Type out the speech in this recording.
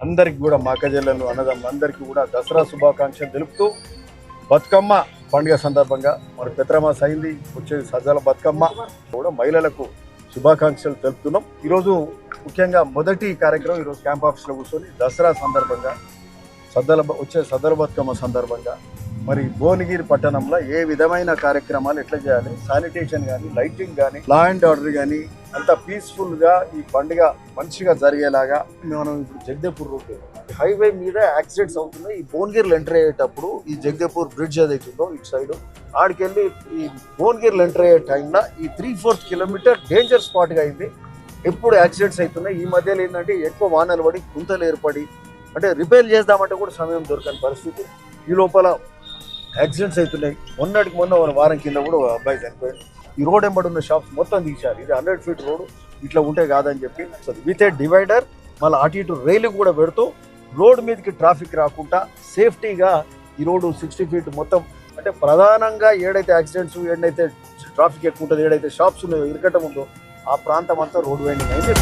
అందరికి కూడా మా అక్కజెల్లెలు అందరికీ కూడా దసరా శుభాకాంక్షలు తెలుపుతూ బతుకమ్మ పండుగ సందర్భంగా మరి పెత్రమాస అయింది వచ్చేది సజ్జల బతుకమ్మ. కూడా మహిళలకు శుభాకాంక్షలు తెలుపుతున్నాం. ఈరోజు ముఖ్యంగా మొదటి కార్యక్రమం ఈరోజు క్యాంప్ ఆఫీస్లో కూర్చొని దసరా సందర్భంగా సద్దల బ- వచ్చే సద్దల బతుకమ్మ సందర్భంగా మరి భువనగిరి పట్టణంలో ఏ విధమైన కార్యక్రమాలు ఎట్లా చేయాలి? శానిటేషన్ కానీ లైటింగ్ కానీ లా అండ్ ఆర్డర్ కానీ అంత పీస్ఫుల్గా ఈ పండుగ మంచిగా జరిగేలాగా మనం ఇప్పుడు జగదేపూర్ రోడ్ హైవే మీద యాక్సిడెంట్స్ అవుతున్నాయి. ఈ భువనగిరిలు ఎంటర్ అయ్యేటప్పుడు ఈ జగదేపూర్ బ్రిడ్జ్ ఏదైతుందో ఇటు సైడ్ ఆడికెళ్ళి ఈ భువనగిరిలు ఎంటర్ అయ్యే టైంలో ఈ త్రీ ఫోర్త్ కిలోమీటర్ డేంజర్ స్పాట్గా అయింది. ఎప్పుడు యాక్సిడెంట్స్ అవుతున్నాయి. ఈ మధ్యలో ఏంటంటే ఎక్కువ వానలు పడి కుంతలు ఏర్పడి అంటే రిపేర్ చేద్దామంటే కూడా సమయం దొరకని పరిస్థితి. ఈ లోపల యాక్సిడెంట్స్ అవుతున్నాయి. మొన్నటికి మొన్న వారం కింద కూడా ఒక అబ్బాయి చనిపోయాడు. ఈ రోడ్ ఎంబడి ఉన్న షాప్స్ మొత్తం తీశారు. ఇది హండ్రెడ్ ఫీట్ రోడ్ ఇట్లా ఉంటే కాదని చెప్పి. విత్ ఏ డివైడర్ మళ్ళీ అటు ఇటు రైలు కూడా పెడుతూ రోడ్ మీదకి ట్రాఫిక్ రాకుండా సేఫ్టీగా ఈ రోడ్డు సిక్స్టీ ఫీట్ మొత్తం అంటే ప్రధానంగా ఏడైతే యాక్సిడెంట్స్ ఏడైతే ట్రాఫిక్ ఎక్కువ ఉంటుంది ఏడైతే షాప్స్ ఉన్నాయో ఇరకటం ఉందో ఆ ప్రాంతం అంతా రోడ్ వైండింగ్ అయితే